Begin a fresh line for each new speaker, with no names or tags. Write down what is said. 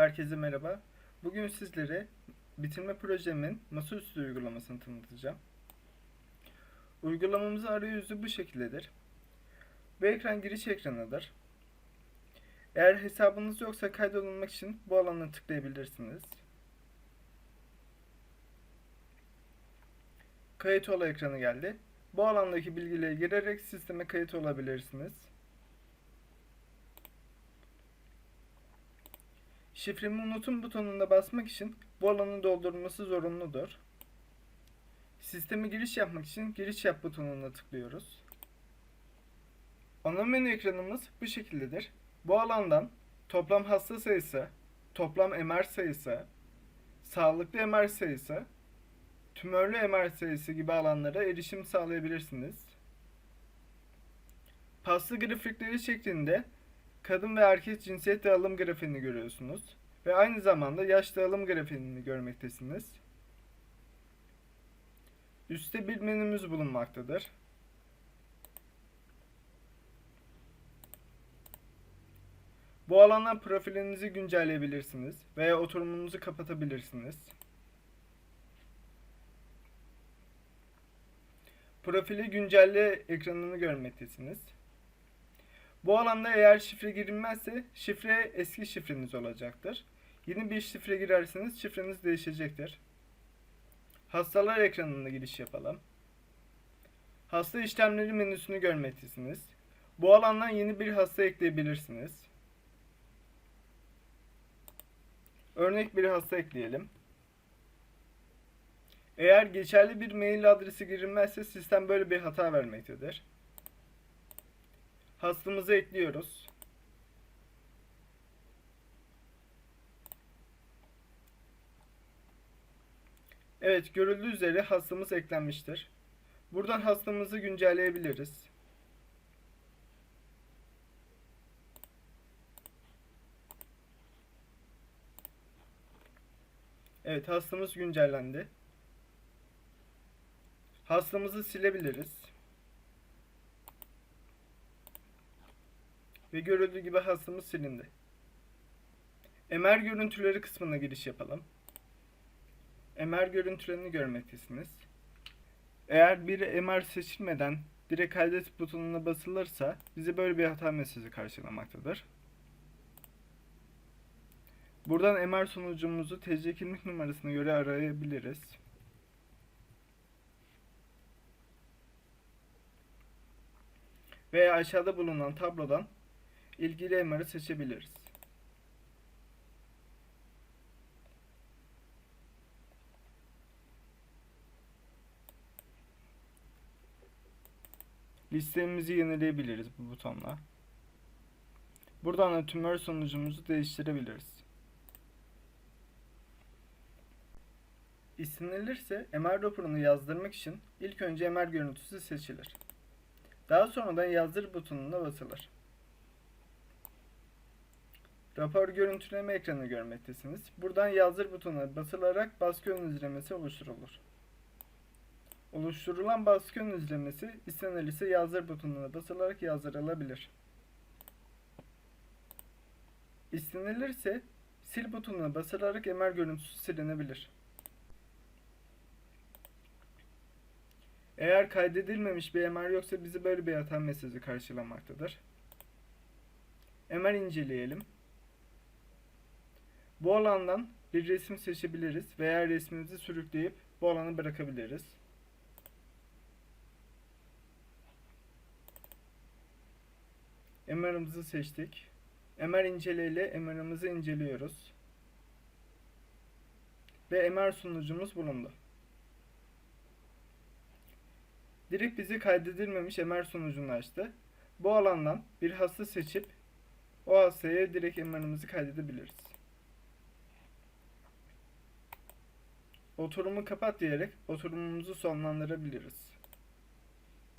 Herkese merhaba. Bugün sizlere bitirme projemin masaüstü uygulamasını tanıtacağım. Uygulamamızın arayüzü bu şekildedir. Bu ekran giriş ekranıdır. Eğer hesabınız yoksa kaydolunmak için bu alana tıklayabilirsiniz. Kayıt ol ekranı geldi. Bu alandaki bilgileri girerek sisteme kayıt olabilirsiniz. Şifremi unutun butonuna basmak için bu alanı doldurulması zorunludur. Sisteme giriş yapmak için giriş yap butonuna tıklıyoruz. Ana menü ekranımız bu şekildedir. Bu alandan toplam hasta sayısı, toplam MR sayısı, sağlıklı MR sayısı, tümörlü MR sayısı gibi alanlara erişim sağlayabilirsiniz. Paslı grafikleri şeklinde kadın ve erkek cinsiyet dağılım grafiğini görüyorsunuz. Ve aynı zamanda yaş dağılım grafiğini görmektesiniz. Üstte bir menümüz bulunmaktadır. Bu alandan profilinizi güncelleyebilirsiniz veya oturumunuzu kapatabilirsiniz. Profili güncelle ekranını görmektesiniz. Bu alanda eğer şifre girilmezse şifre eski şifreniz olacaktır. Yeni bir şifre girerseniz şifreniz değişecektir. Hastalar ekranına giriş yapalım. Hasta işlemleri menüsünü görmektesiniz. Bu alandan yeni bir hasta ekleyebilirsiniz. Örnek bir hasta ekleyelim. Eğer geçerli bir mail adresi girilmezse sistem böyle bir hata vermektedir. Hastamızı ekliyoruz. Evet, görüldüğü üzere hastamız eklenmiştir. Buradan hastamızı güncelleyebiliriz. Evet, hastamız güncellendi. Hastamızı silebiliriz. Ve görüldüğü gibi hastamız silindi. MR görüntüleri kısmına giriş yapalım. MR görüntülerini görmektesiniz. Eğer bir MR seçilmeden direkt kaydet butonuna basılırsa bize böyle bir hata mesajı karşılamaktadır. Buradan MR sonucumuzu TC kimlik numarasına göre arayabiliriz. Veya aşağıda bulunan tablodan ilgili MR'ı seçebiliriz. Listemizi yenileyebiliriz bu butonla. Buradan da tümör sonucumuzu değiştirebiliriz. İstenilirse MR raporunu yazdırmak için ilk önce MR görüntüsü seçilir. Daha sonradan yazdır butonuna basılır. Rapor görüntüleme ekranı görmektesiniz. Buradan yazdır butonuna basılarak baskı ön izlemesi oluşturulur. Oluşturulan baskı ön izlemesi istenilirse yazdır butonuna basılarak yazdırılabilir. İstenilirse sil butonuna basılarak MR görüntüsü silinebilir. Eğer kaydedilmemiş bir MR yoksa bizi böyle bir hata mesajı karşılamaktadır. MR inceleyelim. Bu alandan bir resim seçebiliriz veya resmimizi sürükleyip bu alanı bırakabiliriz. MR'ımızı seçtik. MR inceleyle MR'ımızı inceliyoruz. Ve MR sunucumuz bulundu. Direkt bizi kaydedilmemiş MR sonucunu açtı. Bu alandan bir hasta seçip o hastaya direkt MR'ımızı kaydedebiliriz. Oturumu kapat diyerek oturumumuzu sonlandırabiliriz.